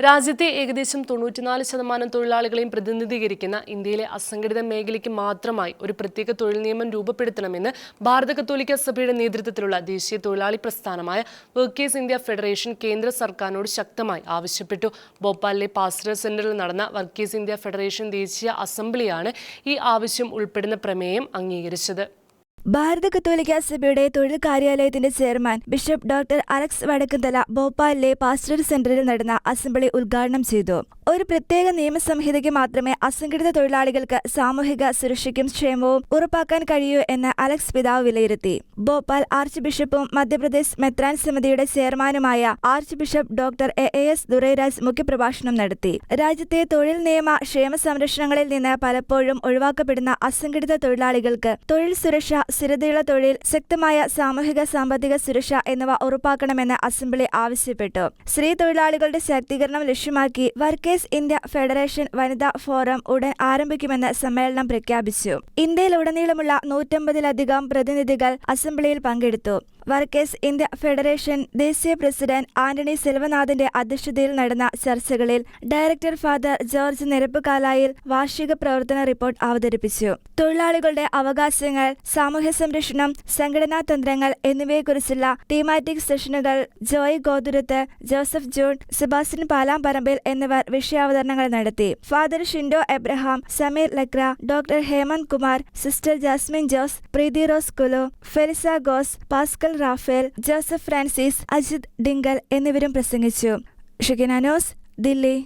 രാജ്യത്തെ ഏകദേശം തൊണ്ണൂറ്റിനാല് ശതമാനം തൊഴിലാളികളെയും പ്രതിനിധീകരിക്കുന്ന ഇന്ത്യയിലെ അസംഘടിത മേഖലയ്ക്ക് മാത്രമായി ഒരു പ്രത്യേക തൊഴിൽ നിയമം രൂപപ്പെടുത്തണമെന്ന് ഭാരത കത്തോലിക്ക സഭയുടെ നേതൃത്വത്തിലുള്ള ദേശീയ തൊഴിലാളി പ്രസ്ഥാനമായ വർക്കേഴ്സ് ഇന്ത്യ ഫെഡറേഷൻ കേന്ദ്ര സർക്കാരിനോട് ശക്തമായി ആവശ്യപ്പെട്ടു. ഭോപ്പാലിലെ പാസ്റ്റർ സെന്ററിൽ നടന്ന വർക്കേഴ്സ് ഇന്ത്യ ഫെഡറേഷൻ ദേശീയ അസംബ്ലിയാണ് ഈ ആവശ്യം ഉൾപ്പെടുന്ന പ്രമേയം അംഗീകരിച്ചത്. ഭാരത കത്തോലിക്ക സഭയുടെ തൊഴിൽ കാര്യാലയത്തിന്റെ chairman bishop doctor Alex Vadakkumthala ഭോപ്പാലിലെ pastor സെന്ററിൽ നടന്ന അസംബ്ലി ഉദ്ഘാടനം ചെയ്തു. ഒരു പ്രത്യേക നിയമസംഹിതയ്ക്ക് മാത്രമേ അസംഘടിത തൊഴിലാളികൾക്ക് സാമൂഹിക സുരക്ഷയ്ക്കും ക്ഷേമവും ഉറപ്പാക്കാൻ കഴിയൂ എന്ന് അലക്സ് പിതാവ് വിലയിരുത്തി. ഭോപ്പാൽ ആർച്ച് ബിഷപ്പും മധ്യപ്രദേശ് മെത്രാൻ സമിതിയുടെ ചെയർമാനുമായ archbishop doctor A A S Durairaj മുഖ്യപ്രഭാഷണം നടത്തി. രാജ്യത്തെ തൊഴിൽ നിയമ ക്ഷേമ സംരക്ഷണങ്ങളിൽ നിന്ന് പലപ്പോഴും ഒഴിവാക്കപ്പെടുന്ന അസംഘടിത തൊഴിലാളികൾക്ക് തൊഴിൽ സുരക്ഷ സ്ഥിരതയുള്ള തൊഴിൽ ശക്തമായ സാമൂഹിക സാമ്പത്തിക സുരക്ഷ എന്നിവ ഉറപ്പാക്കണമെന്ന് അസംബ്ലി ആവശ്യപ്പെട്ടു. സ്ത്രീ തൊഴിലാളികളുടെ ശാക്തീകരണം ലക്ഷ്യമാക്കി വർക്കേഴ്സ് ഇന്ത്യ ഫെഡറേഷൻ വനിതാ ഫോറം ഉടൻ ആരംഭിക്കുമെന്ന് സമ്മേളനം പ്രഖ്യാപിച്ചു. ഇന്ത്യയിലുടനീളമുള്ള നൂറ്റമ്പതിലധികം പ്രതിനിധികൾ അസംബ്ലിയിൽ പങ്കെടുത്തു. വർക്കേഴ്സ് ഇന്ത്യ ഫെഡറേഷൻ ദേശീയ പ്രസിഡന്റ് ആന്റണി സെൽവനാഥിന്റെ അധ്യക്ഷതയിൽ നടന്ന ചർച്ചകളിൽ ഡയറക്ടർ ഫാദർ ജോർജ് നിരപ്പുകാലായിൽ വാർഷിക പ്രവർത്തന റിപ്പോർട്ട് അവതരിപ്പിച്ചു. തൊഴിലാളികളുടെ അവകാശങ്ങൾ സാമൂഹ്യ സംരക്ഷണം സംഘടനാ തന്ത്രങ്ങൾ എന്നിവയെക്കുറിച്ചുള്ള തീമാറ്റിക് സെഷനുകൾ Joy Gothuruth Joseph John Sebastian Palamparambil എന്നിവർ വിഷയാവതരണങ്ങൾ നടത്തി. Father Shindo Abraham Sameer Lakra doctor Hemant Kumar sister Jasmine Jose Preethi Rose Kullu Felisa Goes Pascal Raphael Joseph Francis Ajith Dinkal എന്നിവരും പ്രസംഗിച്ചു. ഷിക്കിനാനോസ് ദില്ലി.